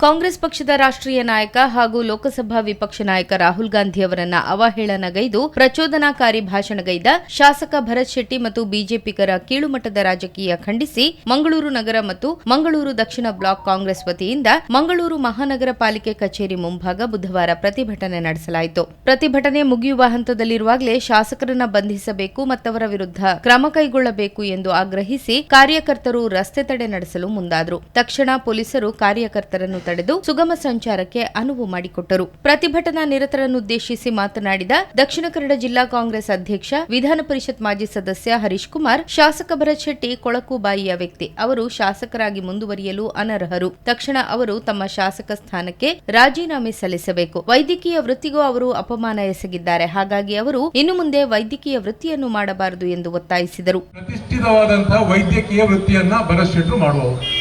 ಕಾಂಗ್ರೆಸ್ ಪಕ್ಷದ ರಾಷ್ಟ್ರೀಯ ನಾಯಕ ಹಾಗೂ ಲೋಕಸಭಾ ವಿಪಕ್ಷ ನಾಯಕ ರಾಹುಲ್ ಗಾಂಧಿ ಅವರನ್ನ ಅವಹೇಳನಗೈದು ಪ್ರಚೋದನಾಕಾರಿ ಭಾಷಣಗೈದ ಶಾಸಕ ಭರತ್ ಶೆಟ್ಟಿ ಮತ್ತು ಬಿಜೆಪಿಗರ ಕೀಳುಮಟ್ಟದ ರಾಜಕೀಯ ಖಂಡಿಸಿ ಮಂಗಳೂರು ನಗರ ಮತ್ತು ಮಂಗಳೂರು ದಕ್ಷಿಣ ಬ್ಲಾಕ್ ಕಾಂಗ್ರೆಸ್ ವತಿಯಿಂದ ಮಂಗಳೂರು ಮಹಾನಗರ ಪಾಲಿಕೆ ಕಚೇರಿ ಮುಂಭಾಗ ಬುಧವಾರ ಪ್ರತಿಭಟನೆ ನಡೆಸಲಾಯಿತು. ಪ್ರತಿಭಟನೆ ಮುಗಿಯುವ ಹಂತದಲ್ಲಿರುವಾಗಲೇ ಶಾಸಕರನ್ನ ಬಂಧಿಸಬೇಕು ಮತ್ತವರ ವಿರುದ್ಧ ಕ್ರಮ ಕೈಗೊಳ್ಳಬೇಕು ಎಂದು ಆಗ್ರಹಿಸಿ ಕಾರ್ಯಕರ್ತರು ರಸ್ತೆ ತಡೆ ನಡೆಸಲು ಮುಂದಾದರು. ತಕ್ಷಣ ಪೊಲೀಸರು ಕಾರ್ಯಕರ್ತರನ್ನು ತಡೆದು ಸುಗಮ ಸಂಚಾರಕ್ಕೆ ಅನುವು ಮಾಡಿಕೊಟ್ಟರು. ಪ್ರತಿಭಟನಾ ನಿರತರನ್ನುದ್ದೇಶಿಸಿ ಮಾತನಾಡಿದ ದಕ್ಷಿಣ ಕನ್ನಡ ಜಿಲ್ಲಾ ಕಾಂಗ್ರೆಸ್ ಅಧ್ಯಕ್ಷ, ವಿಧಾನ ಪರಿಷತ್ ಮಾಜಿ ಸದಸ್ಯ ಹರೀಶ್ ಕುಮಾರ್, ಶಾಸಕ ಭರತ್ ಶೆಟ್ಟಿ ಕೊಳಕು ಬಾಯಿಯ ವ್ಯಕ್ತಿ. ಅವರು ಶಾಸಕರಾಗಿ ಮುಂದುವರಿಯಲು ಅನರ್ಹರು. ತಕ್ಷಣ ಅವರು ತಮ್ಮ ಶಾಸಕ ಸ್ಥಾನಕ್ಕೆ ರಾಜೀನಾಮೆ ಸಲ್ಲಿಸಬೇಕು. ವೈದ್ಯಕೀಯ ವೃತ್ತಿಗೂ ಅವರು ಅಪಮಾನ ಎಸಗಿದ್ದಾರೆ. ಹಾಗಾಗಿ ಅವರು ಇನ್ನು ಮುಂದೆ ವೈದ್ಯಕೀಯ ವೃತ್ತಿಯನ್ನು ಮಾಡಬಾರದು ಎಂದು ಒತ್ತಾಯಿಸಿದರು. ಪ್ರತಿಷ್ಠಿತವಾದಂತಹ ವೈದ್ಯಕೀಯ ವೃತ್ತಿಯನ್ನ ಭರತ್ ಮಾಡುವವರು.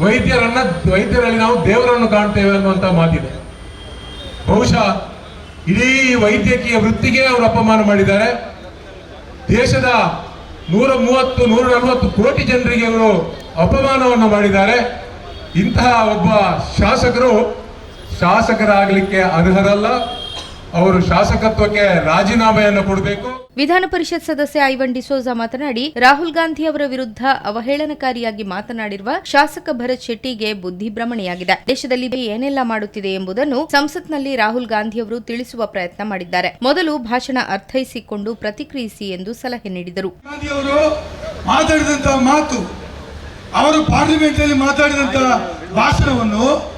ವೈದ್ಯರನ್ನ, ವೈದ್ಯರಲ್ಲಿ ನಾವು ದೇವರನ್ನು ಕಾಣ್ತೇವೆ ಅನ್ನುವಂತ ಮಾತಿದೆ. ಬಹುಶಃ ಇಡೀ ವೈದ್ಯಕೀಯ ವೃತ್ತಿಗೆ ಅವರು ಅಪಮಾನ ಮಾಡಿದ್ದಾರೆ. ದೇಶದ ನೂರ ಮೂವತ್ತು, ನೂರ ನಲವತ್ತು ಕೋಟಿ ಜನರಿಗೆ ಅವರು ಅಪಮಾನವನ್ನು ಮಾಡಿದ್ದಾರೆ. ಇಂತಹ ಒಬ್ಬ ಶಾಸಕರು, ಶಾಸಕರಾಗಲಿಕ್ಕೆ ಅರ್ಹರಲ್ಲ. ಅವರು ಶಾಸಕತ್ವಕ್ಕೆ ರಾಜೀನಾಮೆಯನ್ನು ಕೊಡಬೇಕು. ವಿಧಾನ ಪರಿಷತ್ ಸದಸ್ಯ ಐವನ್ ಡಿಸೋಜಾ ಮಾತನಾಡಿ ರಾಹುಲ್ ಗಾಂಧಿ ಅವರ ವಿರುದ್ಧ ಅವಹೇಳನಕಾರಿಯಾಗಿ ಮಾತನಾಡಿರುವ ಶಾಸಕ ಭರತ್ ಶೆಟ್ಟಿಗೆ ಬುದ್ಧಿ ಭ್ರಮಣೆಯಾಗಿದೆ. ದೇಶದಲ್ಲಿ ಏನೆಲ್ಲ ಮಾಡುತ್ತಿದೆ ಎಂಬುದನ್ನು ಸಂಸತ್ನಲ್ಲಿ ರಾಹುಲ್ ಗಾಂಧಿ ಅವರು ತಿಳಿಸುವ ಪ್ರಯತ್ನ ಮಾಡಿದ್ದಾರೆ. ಮೊದಲು ಭಾಷಣ ಅರ್ಥೈಸಿಕೊಂಡು ಪ್ರತಿಕ್ರಿಯಿಸಿ ಎಂದು ಸಲಹೆ ನೀಡಿದರು. ಮಾತು ಅವರು ಪಾರ್ಲಿಮೆಂಟ್ ಮಾತಾಡಿದಂತ ಭಾಷಣವನ್ನು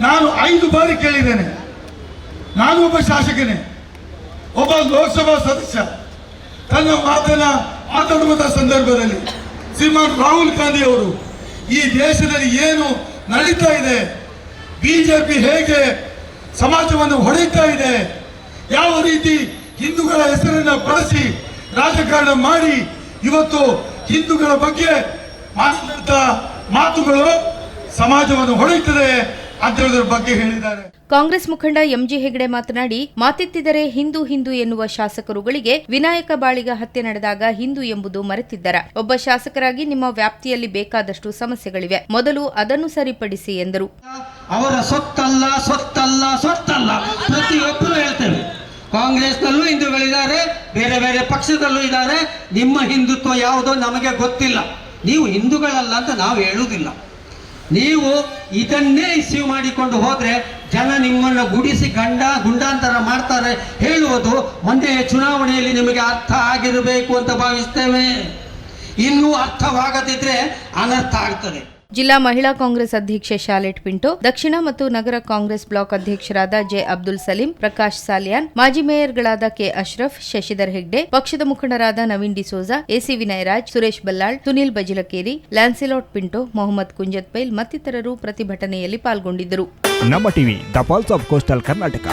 ನಾನು ಐದು ಬಾರಿ ಕೇಳಿದ್ದೇನೆ. ನಾನು ಒಬ್ಬ ಶಾಸಕನೇ, ಒಬ್ಬ ಲೋಕಸಭಾ ಸದಸ್ಯ. ತನ್ನ ಮಾತನ್ನ ಮಾತಾಡುವಂತಹ ಸಂದರ್ಭದಲ್ಲಿ ಶ್ರೀಮಾನ್ ರಾಹುಲ್ ಗಾಂಧಿ ಅವರು, ಈ ದೇಶದಲ್ಲಿ ಏನು ನಡೀತಾ ಇದೆ, ಬಿಜೆಪಿ ಹೇಗೆ ಸಮಾಜವನ್ನು ಹೊಡೆಯುತ್ತಾ ಇದೆ, ಯಾವ ರೀತಿ ಹಿಂದೂಗಳ ಹೆಸರನ್ನು ಬಳಸಿ ರಾಜಕಾರಣ ಮಾಡಿ ಇವತ್ತು ಹಿಂದೂಗಳ ಬಗ್ಗೆ ಮಾತನಾಡುತ್ತ ಮಾತುಗಳು ಸಮಾಜವನ್ನು ಹೊಡೆಯುತ್ತದೆ. ಬಗ್ಗೆ ಹೇಳಿದ್ದಾರೆ. ಕಾಂಗ್ರೆಸ್ ಮುಖಂಡ ಎಂಜಿ ಹೆಗಡೆ ಮಾತನಾಡಿ ಮಾತೆತ್ತಿದರೆ ಹಿಂದೂ ಹಿಂದೂ ಎನ್ನುವ ಶಾಸಕರುಗಳಿಗೆ ವಿನಾಯಕ ಬಾಳಿಗ ಹತ್ಯೆ ನಡೆದಾಗ ಹಿಂದೂ ಎಂಬುದು ಮರೆತಿದ್ದರ. ಒಬ್ಬ ಶಾಸಕರಾಗಿ ನಿಮ್ಮ ವ್ಯಾಪ್ತಿಯಲ್ಲಿ ಬೇಕಾದಷ್ಟು ಸಮಸ್ಯೆಗಳಿವೆ. ಮೊದಲು ಅದನ್ನು ಸರಿಪಡಿಸಿ ಎಂದರು. ಅವರ ಸೊತ್ತಲ್ಲ ಸೊತ್ತಲ್ಲ ಸೊತ್ತಲ್ಲ. ಪ್ರತಿಯೊಬ್ಬರು ಹೇಳ್ತೇವೆ. ಕಾಂಗ್ರೆಸ್ನಲ್ಲೂ ಹಿಂದೂಗಳಿದ್ದಾರೆ ಬೇರೆ ಬೇರೆ ಪಕ್ಷದಲ್ಲೂ ಇದ್ದಾರೆ. ನಿಮ್ಮ ಹಿಂದುತ್ವ ಯಾವುದೋ ನಮಗೆ ಗೊತ್ತಿಲ್ಲ. ನೀವು ಹಿಂದೂಗಳಲ್ಲ ಅಂತ ನಾವು ಹೇಳುವುದಿಲ್ಲ. ನೀವು ಇದನ್ನೇ ಇಸ್ಯೂ ಮಾಡಿಕೊಂಡು ಹೋದರೆ ಜನ ನಿಮ್ಮನ್ನು ಗುಡಿಸಿ ಗಂಡ ಗುಂಡಾಂತರ ಮಾಡ್ತಾರೆ ಹೇಳುವುದು ಒಂದೇ ಚುನಾವಣೆಯಲ್ಲಿ ನಿಮಗೆ ಅರ್ಥ ಆಗಿರಬೇಕು ಅಂತ ಭಾವಿಸ್ತೇವೆ. ಇನ್ನೂ ಅರ್ಥವಾಗದಿದ್ದರೆ ಅನರ್ಥ ಆಗ್ತದೆ. ಜಿಲ್ಲಾ ಮಹಿಳಾ ಕಾಂಗ್ರೆಸ್ ಅಧ್ಯಕ್ಷೆ ಶಾಲೆಟ್ ಪಿಂಟೋ, ದಕ್ಷಿಣ ಮತ್ತು ನಗರ ಕಾಂಗ್ರೆಸ್ ಬ್ಲಾಕ್ ಅಧ್ಯಕ್ಷರಾದ ಜೆ ಅಬ್ದುಲ್ ಸಲೀಂ, ಪ್ರಕಾಶ್ ಸಾಲಿಯಾನ್, ಮಾಜಿ ಮೇಯರ್ಗಳಾದ ಕೆ ಅಶ್ರಫ್, ಶಶಿಧರ್ ಹೆಗ್ಡೆ, ಪಕ್ಷದ ಮುಖಂಡರಾದ Naveen D'Souza A C Vinayaraj, Suresh Ballal, Sunil Bajilakeri, Lancelot Pinto, Mohammed Kunjath Pail ಮತ್ತಿತರರು ಪ್ರತಿಭಟನೆಯಲ್ಲಿ ಪಾಲ್ಗೊಂಡಿದ್ದರು. ನಮ್ಮ TV the pulse of coastal Karnataka.